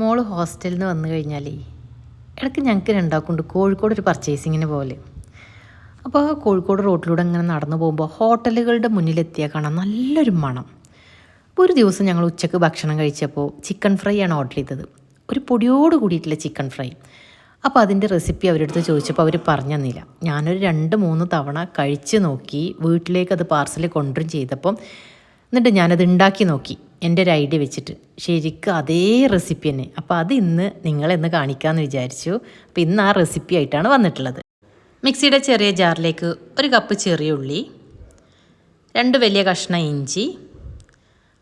മോൾ ഹോസ്റ്റലിൽ നിന്ന് വന്നു കഴിഞ്ഞാലേ ഇടയ്ക്ക് ഞങ്ങൾക്ക് രണ്ടാക്കുണ്ട് കോഴിക്കോട് ഒരു പർച്ചേസിങ്ങിന് പോലെ. അപ്പോൾ കോഴിക്കോട് റോട്ടിലൂടെ ഇങ്ങനെ നടന്നു പോകുമ്പോൾ ഹോട്ടലുകളുടെ മുന്നിലെത്തിയാൽ കാണാം നല്ലൊരു മണം. അപ്പോൾ ഒരു ദിവസം ഞങ്ങൾ ഉച്ചയ്ക്ക് ഭക്ഷണം കഴിച്ചപ്പോൾ ചിക്കൻ ഫ്രൈ ആണ് ഓർഡർ ചെയ്തത്. ഒരു പൊടിയോട് കൂടിയിട്ടുള്ള ചിക്കൻ ഫ്രൈ അപ്പോൾ അതിന്റെ റെസിപ്പി അവരെടുത്ത് ചോദിച്ചപ്പോൾ അവർ പറഞ്ഞു തന്നില്ല. ഞാനൊരു രണ്ട് മൂന്ന് തവണ കഴിച്ച് നോക്കി വീട്ടിലേക്ക് അത് പാർസൽ കൊണ്ടുവരും ചെയ്തപ്പം എന്നിട്ട് ഞാനത് ഉണ്ടാക്കി നോക്കി. എന്റെ ഒരു ഐഡിയ വെച്ചിട്ട്. ശരിക്കും അതേ റെസിപ്പി തന്നെ. അപ്പോൾ അത് ഇന്ന് നിങ്ങളെന്ന് കാണിക്കാമെന്ന് വിചാരിച്ചു. അപ്പോൾ ഇന്ന് ആ റെസിപ്പി ആയിട്ടാണ് വന്നിട്ടുള്ളത്. മിക്സിയുടെ ചെറിയ ജാറിലേക്ക് ഒരു കപ്പ് ചെറിയ ഉള്ളി രണ്ട് വലിയ കഷ്ണം ഇഞ്ചി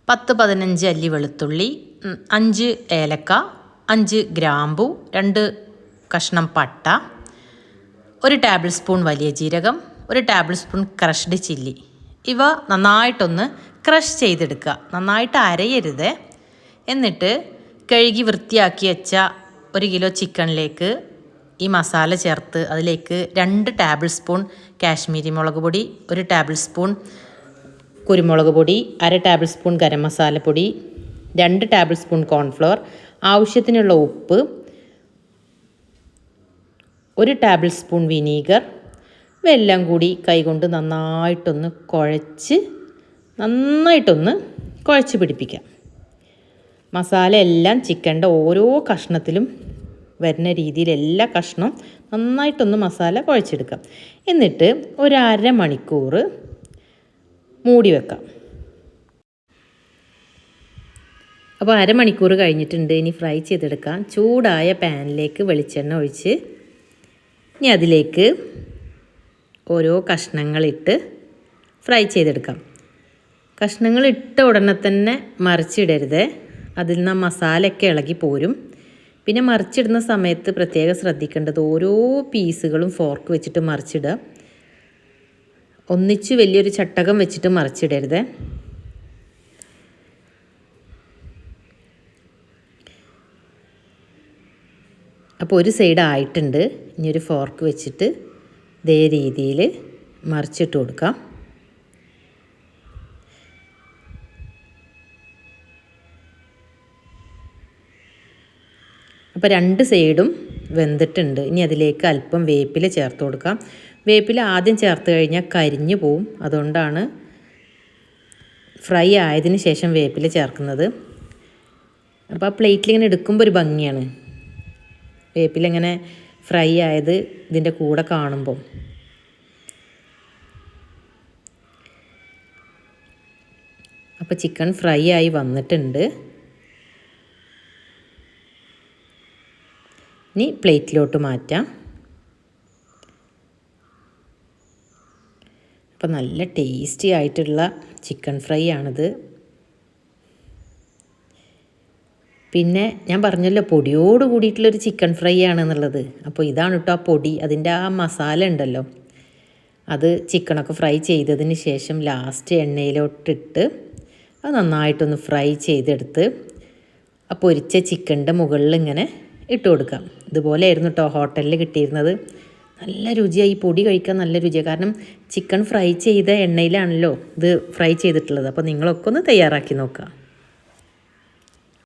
പത്ത് പതിനഞ്ച് അല്ലി വെളുത്തുള്ളി അഞ്ച് ഏലക്ക അഞ്ച് ഗ്രാമ്പു രണ്ട് കഷ്ണം പട്ട ഒരു ടേബിൾ സ്പൂൺ വലിയ ജീരകം ഒരു ടേബിൾ സ്പൂൺ ക്രഷ്ഡ് ചില്ലി ഇവ നന്നായിട്ടൊന്ന് ക്രഷ് ചെയ്തെടുക്കുക നന്നായിട്ട് അരയരുത്. എന്നിട്ട് കഴുകി വൃത്തിയാക്കി വെച്ച ഒരു കിലോ ചിക്കനിലേക്ക് ഈ മസാല ചേർത്ത് അതിലേക്ക് രണ്ട് ടേബിൾ സ്പൂൺ കാശ്മീരി മുളക് പൊടി ഒരു ടേബിൾ സ്പൂൺ കുരുമുളക് പൊടി അര ടേബിൾ സ്പൂൺ ഗരം മസാലപ്പൊടി രണ്ട് ടേബിൾ സ്പൂൺ കോൺഫ്ലവർ ആവശ്യത്തിനുള്ള ഉപ്പ് ഒരു ടേബിൾ സ്പൂൺ വിനീഗർ ഇവയെല്ലാം കൂടി കൈകൊണ്ട് നന്നായിട്ടൊന്ന് കുഴച്ച് നന്നായിട്ടൊന്ന് കുഴച്ച് പിടിപ്പിക്കാം. മസാല എല്ലാം ചിക്കന്റെ ഓരോ കഷ്ണത്തിലും വരുന്ന രീതിയിൽ എല്ലാ കഷ്ണവും നന്നായിട്ടൊന്ന് മസാല കുഴച്ചെടുക്കാം. എന്നിട്ട് ഒരു അരമണിക്കൂർ മൂടി വെക്കാം. അപ്പോൾ അരമണിക്കൂർ കഴിഞ്ഞിട്ടുണ്ട്. ഇനി ഫ്രൈ ചെയ്തെടുക്കാം. ചൂടായ പാനിലേക്ക് വെളിച്ചെണ്ണ ഒഴിച്ച് ഇനി അതിലേക്ക് ഓരോ കഷ്ണങ്ങളിട്ട് ഫ്രൈ ചെയ്തെടുക്കാം. കഷ്ണങ്ങൾ ഇട്ട ഉടനെ തന്നെ മറിച്ചിടരുത്. അതിൽ നിന്ന് മസാലയൊക്കെ ഇളകി പോരും. പിന്നെ മറിച്ചിടുന്ന സമയത്ത് പ്രത്യേകം ശ്രദ്ധിക്കേണ്ടത് ഓരോ പീസുകളും ഫോർക്ക് വെച്ചിട്ട് മറിച്ചിടുക. ഒന്നിച്ച് വലിയൊരു ചട്ടകം വെച്ചിട്ട് മറിച്ചിടരുത്. അപ്പോൾ ഒരു സൈഡ് ആയിട്ടുണ്ട്. ഇനി ഒരു ഫോർക്ക് വെച്ചിട്ട് ഇതേ രീതിയിൽ മറിച്ചിട്ട് കൊടുക്കാം. അപ്പോൾ രണ്ട് സൈഡും വെന്തിട്ടുണ്ട്. ഇനി അതിലേക്ക് അല്പം വേപ്പില ചേർത്ത് കൊടുക്കാം. വേപ്പില ആദ്യം ചേർത്ത് കഴിഞ്ഞാൽ കരിഞ്ഞു പോവും. അതുകൊണ്ടാണ് ഫ്രൈ ആയതിന് ശേഷം വേപ്പില ചേർക്കുന്നത്. അപ്പോൾ ആ പ്ലേറ്റിൽ ഇങ്ങനെ എടുക്കുമ്പോൾ ഒരു ഭംഗിയാണ്. വേപ്പില ഇങ്ങനെ ഫ്രൈ ആയത് ഇതിന്റെ കൂടെ കാണുമ്പോൾ. അപ്പോൾ ചിക്കൻ ഫ്രൈ ആയി വന്നിട്ടുണ്ട്. ഇനി പ്ലേറ്റിലോട്ട് മാറ്റാം. അപ്പോൾ നല്ല ടേസ്റ്റി ആയിട്ടുള്ള ചിക്കൻ ഫ്രൈ ആണിത്. പിന്നെ ഞാൻ പറഞ്ഞല്ലോ പൊടിയോട് കൂടിയിട്ടുള്ളൊരു ചിക്കൻ ഫ്രൈ ആണെന്നുള്ളത്. അപ്പോൾ ഇതാണ് കേട്ടോ ആ പൊടി. അതിന്റെ ആ മസാല ഉണ്ടല്ലോ. അത് ചിക്കനൊക്കെ ഫ്രൈ ചെയ്തതിന് ശേഷം ലാസ്റ്റ് എണ്ണയിലോട്ടിട്ട് അത് നന്നായിട്ടൊന്ന് ഫ്രൈ ചെയ്തെടുത്ത് ആ പൊരിച്ച ചിക്കന്റെ മുകളിൽ ഇങ്ങനെ ഇട്ട് കൊടുക്കാം ഇതുപോലെയായിരുന്നു കേട്ടോ ഹോട്ടലിൽ കിട്ടിയിരുന്നത്. നല്ല രുചിയായി ഈ പൊടി കഴിക്കാൻ നല്ല രുചിയാണ് കാരണം ചിക്കൻ ഫ്രൈ ചെയ്ത എണ്ണയിലാണല്ലോ ഇത് ഫ്രൈ ചെയ്തിട്ടുള്ളത്. അപ്പോൾ നിങ്ങളൊക്കെ ഒന്ന് തയ്യാറാക്കി നോക്കാം